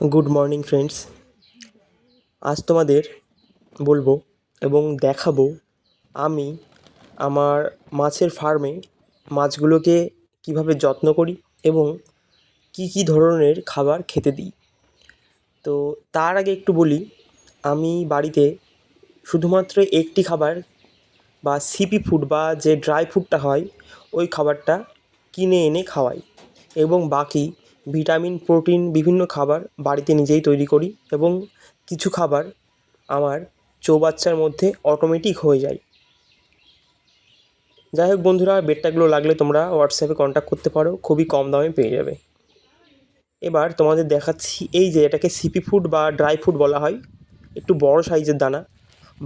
Good morning friends. আজ তোমাদের বলব এবং দেখাবো আমি আমার মাছের ফার্মে মাছগুলোকে কীভাবে যত্ন করি এবং কী কী ধরনের খাবার খেতে দিই। তো তার আগে একটু বলি, আমি বাড়িতে শুধুমাত্র একটি খাবার বা সিপি ফুড বা যে ড্রাই ফুডটা হয়, ওই খাবারটা কিনে এনে খাওয়াই এবং বাকি ভিটামিন, প্রোটিন, বিভিন্ন খাবার বাড়িতে নিজেই তৈরি করি এবং কিছু খাবার আমার চৌবাচ্চার মধ্যে অটোমেটিক হয়ে যায়। যাই হোক বন্ধুরা, বেডটাগুলো লাগলে তোমরা হোয়াটসঅ্যাপে কন্ট্যাক্ট করতে পারো, খুবই কম দামে পেয়ে যাবে। এবার তোমাদের দেখাচ্ছি এই যে এটাকে সিপি ফুড বা ড্রাই ফুড বলা হয়, একটু বড় সাইজের দানা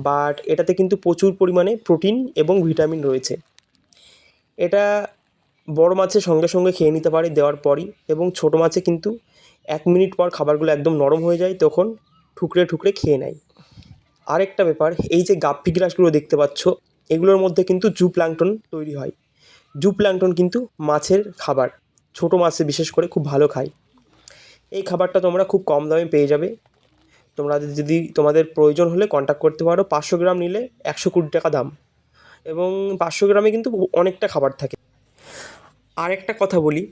বাট এটাতে কিন্তু প্রচুর পরিমাণে প্রোটিন এবং ভিটামিন রয়েছে। এটা বড় মাছের সঙ্গে সঙ্গে খেয়ে নিতে পারি দেওয়ার পরই এবং ছোটো মাছে কিন্তু এক মিনিট পর খাবারগুলো একদম নরম হয়ে যায়, তখন ঠুকরে ঠুকরে খেয়ে নেয়। আরেকটা ব্যাপার, এই যে গাপ্পি গ্রাসগুলো দেখতে পাচ্ছ, এগুলোর মধ্যে কিন্তু জু প্ল্যাংটন তৈরি হয়। জু প্ল্যাংটন কিন্তু মাছের খাবার, ছোটো মাছে বিশেষ করে খুব ভালো খায়। এই খাবারটা তোমরা খুব কম দামে পেয়ে যাবে। তোমরা যদি তোমাদের প্রয়োজন হলে কন্ট্যাক্ট করতে পারো, পাঁচশো গ্রাম নিলে একশো কুড়ি টাকা দাম। এবং পাঁচশো গ্রামে কিন্তু অনেকটা খাবার থাকে। আরেকটা কথা বলি।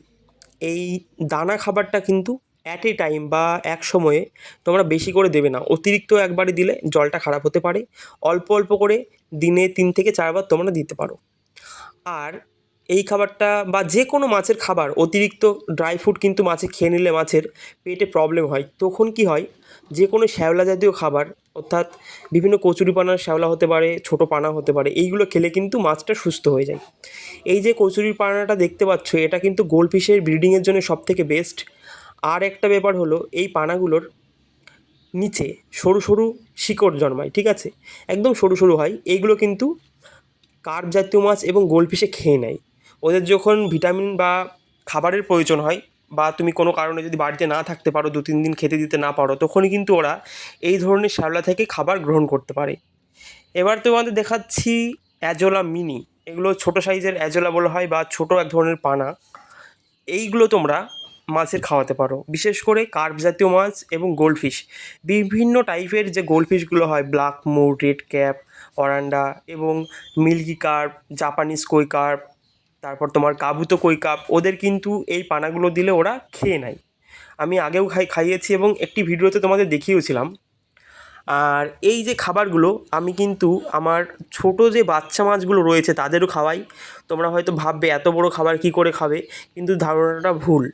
এই দানা খাবারটা কিন্তু অ্যাট এ টাইম বা এক সময়ে তোমরা বেশি করে দেবে না। অতিরিক্ত একবারে দিলে জলটা খারাপ হতে পারে। অল্প অল্প করে দিনে তিন থেকে চারবার তোমরা দিতে পারো। আর এই খাবারটা বা যে কোনো মাছের খাবার, অতিরিক্ত ড্রাই ফ্রুট কিন্তু মাছে খেয়ে নিলে মাছের পেটে প্রবলেম হয়। তখন কি হয়? যে কোনো শ্যাওলা জাতীয় খাবার, অর্থাৎ বিভিন্ন কচুরিপানার শ্যাওলা হতে পারে, ছোটো পানা হতে পারে, এইগুলো খেলে কিন্তু মাছটা সুস্থ হয়ে যায়। এই যে কচুরির পানাটা দেখতে পাচ্ছ, এটা কিন্তু গোলফিশের ব্রিডিংয়ের জন্য সব থেকে বেস্ট আর একটা ব্যাপার হলো, এই পানাগুলোর নিচে সরু সরু শিকড় জন্মায়, ঠিক আছে? একদম সরু সরু হয়, এইগুলো কিন্তু কার্প জাতীয় মাছ এবং গোলফিশে খেয়ে নেয়। ওদের যখন ভিটামিন বা খাবারের প্রয়োজন হয় বা তুমি কোনো কারণে যদি বাড়িতে না থাকতে পারো দু তিন দিন খেতে দিতে না পারো, তখনই কিন্তু ওরা এই ধরনের শ্যাওলা থেকে খাবার গ্রহণ করতে পারে। এবার তোমাদের দেখাচ্ছি অ্যাজোলা মিনি। এগুলো ছোটো সাইজের অ্যাজোলা বলা হয় বা ছোটো এক ধরনের পানা। এইগুলো তোমরা মাছের খাওয়াতে পারো। বিশেষ করে কার্প জাতীয় মাছ এবং গোল্ডফিশ। বিভিন্ন টাইপের যে গোল্ডফিশগুলো হয়, black moor red cap, oranda এবং milky carp, Japanese koi carp তারপর তোমার কাবুতো কই কাপ, ওদের কিন্তু এই পানাগুলো দিলে ওরা খেয়ে নেয়। আমি আগেও খাই, খাইয়েছি এবং একটি ভিডিওতে তোমাদের দেখিয়েওছিলাম আর এই যে খাবারগুলো, আমি কিন্তু আমার ছোট যে বাচ্চা মাছগুলো রয়েছে তাদেরও খাওয়াই। তোমরা হয়তো ভাববে, এত বড় খাবার কি করে খাবে? কিন্তু ধারণাটা ভুল।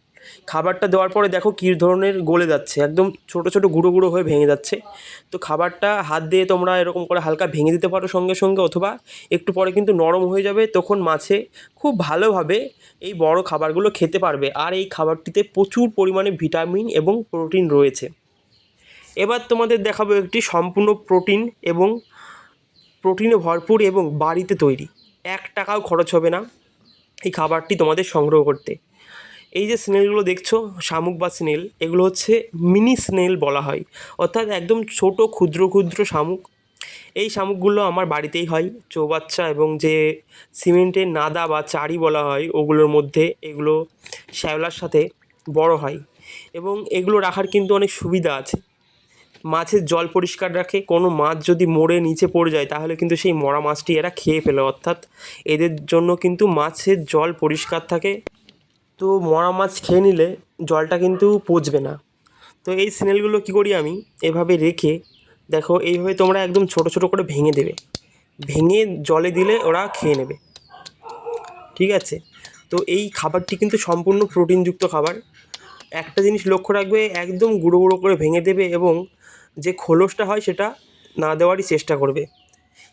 খাবারটা দেওয়ার পরে দেখো কী ধরনের গলে যাচ্ছে। একদম ছোটো ছোটো, গুঁড়ো গুঁড়ো হয়ে ভেঙে যাচ্ছে। তো খাবারটা হাত দিয়ে তোমরা এরকম করে হালকা ভেঙে দিতে পারো সঙ্গে সঙ্গে অথবা একটু পরে কিন্তু নরম হয়ে যাবে, তখন মাছে খুব ভালোভাবে এই বড় খাবারগুলো খেতে পারবে। আর এই খাবারটিতে প্রচুর পরিমাণে ভিটামিন এবং প্রোটিন রয়েছে। এবার তোমাদের দেখাবো একটি সম্পূর্ণ প্রোটিন এবং প্রোটিনে ভরপুর এবং বাড়িতে তৈরি। এক টাকাও খরচ হবে না এই খাবারটি তোমাদের সংগ্রহ করতে। এই যে স্নেলগুলো দেখছ, শামুক বা স্নেল এগুলো হচ্ছে মিনি স্নেল বলা হয়। অর্থাৎ একদম ছোট, ক্ষুদ্র ক্ষুদ্র শামুক। এই শামুকগুলো আমার বাড়িতেই হয়, চৌবাচ্চা এবং যে সিমেন্টের নাদা বা চারি বলা হয়, ওগুলোর মধ্যে এগুলো শ্যাওলার সাথে বড় হয় এবং এগুলো রাখার কিন্তু অনেক সুবিধা আছে। মাছের জল পরিষ্কার রাখে, কোনো মাছ যদি মরে নিচে পড়ে যায়, তাহলে কিন্তু সেই মরা মাছটি এরা খেয়ে ফেলে। অর্থাৎ এদের জন্য কিন্তু মাছের জল পরিষ্কার থাকে তো মরা মাছ খেয়ে নিলে জলটা কিন্তু পচবে না। তো এই স্নেলগুলো কী করি আমি? এভাবে রেখে, দেখো এইভাবে তোমরা একদম ছোটো ছোটো করে ভেঙে দেবে। ভেঙে জলে দিলে ওরা খেয়ে নেবে। ঠিক আছে? তো এই খাবারটি কিন্তু সম্পূর্ণ প্রোটিনযুক্ত খাবার। একটা জিনিস লক্ষ্য রাখবে, একদম গুঁড়ো গুঁড়ো করে ভেঙে দেবে এবং যে খোলসটা হয় সেটা না দেওয়ারই চেষ্টা করবে।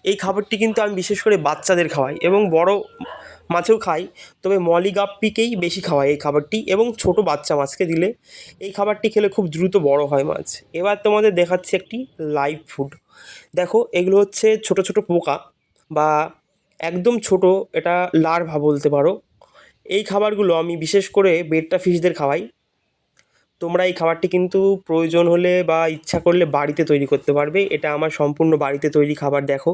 এই খাবারটি কিন্তু আমি বিশেষ করে বাচ্চাদের খাওয়াই এবং বড় মাছেও খাই, তবে মলিগাপ্পিকেই বেশি খাওয়াই এই খাবারটি এবং ছোট বাচ্চা মাছকে দিলে এই খাবারটি খেলে খুব দ্রুত বড় হয় মাছ। এবার তোমাদের দেখাচ্ছি একটি লাইভ ফুড দেখো, এগুলো হচ্ছে ছোট ছোট পোকা বা একদম ছোট, এটা লার্ভা বলতে পারো। এই খাবারগুলো আমি বিশেষ করে বেটটা ফিশদের খাওয়াই। তোমরা এই খাবারটি কিন্তু প্রয়োজন হলে বা ইচ্ছা করলে বাড়িতে তৈরি করতে পারবে। এটা আমার সম্পূর্ণ বাড়িতে তৈরি খাবার, দেখো।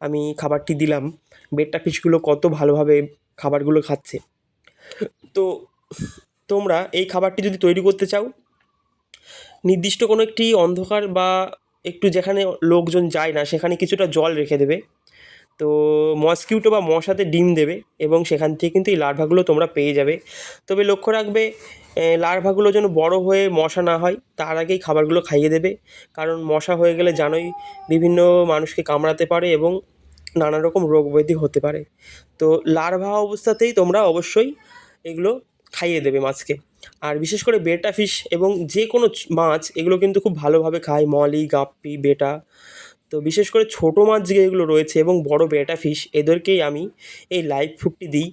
আমি খাবারটি দিলাম। বেডটা ফিশগুলো কত ভালোভাবে খাবারগুলো খাচ্ছে। তো তোমরা এই খাবারটি যদি তৈরি করতে চাও, নির্দিষ্ট কোনো একটি অন্ধকার বা একটু যেখানে লোকজন যায় না, সেখানে কিছুটা জল রেখে দেবে। তো মসকিউটো বা মশাতে ডিম দেবে এবং সেখান থেকে কিন্তু এই লার্ভাগুলো তোমরা পেয়ে যাবে। তবে লক্ষ্য রাখবে লার্ভাগুলো যেন বড় হয়ে মশা না হয়, তার আগেই খাবারগুলো খাইয়ে দেবে। কারণ মশা হয়ে গেলে জানোই বিভিন্ন মানুষকে কামড়াতে পারে এবং নানা রকম রোগ ব্যাধি হতে পারে। তো লার্ভা অবস্থাতেই তোমরা অবশ্যই এগুলো খাইয়ে দেবে মাছকে। আর বিশেষ করে বেটা ফিশ এবং যে কোনো মাছ, এগুলো কিন্তু খুব ভালোভাবে খায়। মলি, গাপ্পি, বেটা তো বিশেষ করে ছোটো মাছ যেগুলো রয়েছে এবং বড় বেটা ফিশ এদেরকেই আমি এই লাইভ ফুডটি দিই।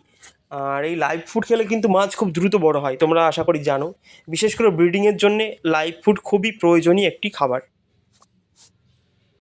আর এই লাইভ ফুড খেলে কিন্তু মাছ খুব দ্রুত বড় হয়, তোমরা আশা করি জানো। বিশেষ করে ব্রিডিংয়ের জন্যে লাইভ ফুড খুবই প্রয়োজনীয় একটি খাবার।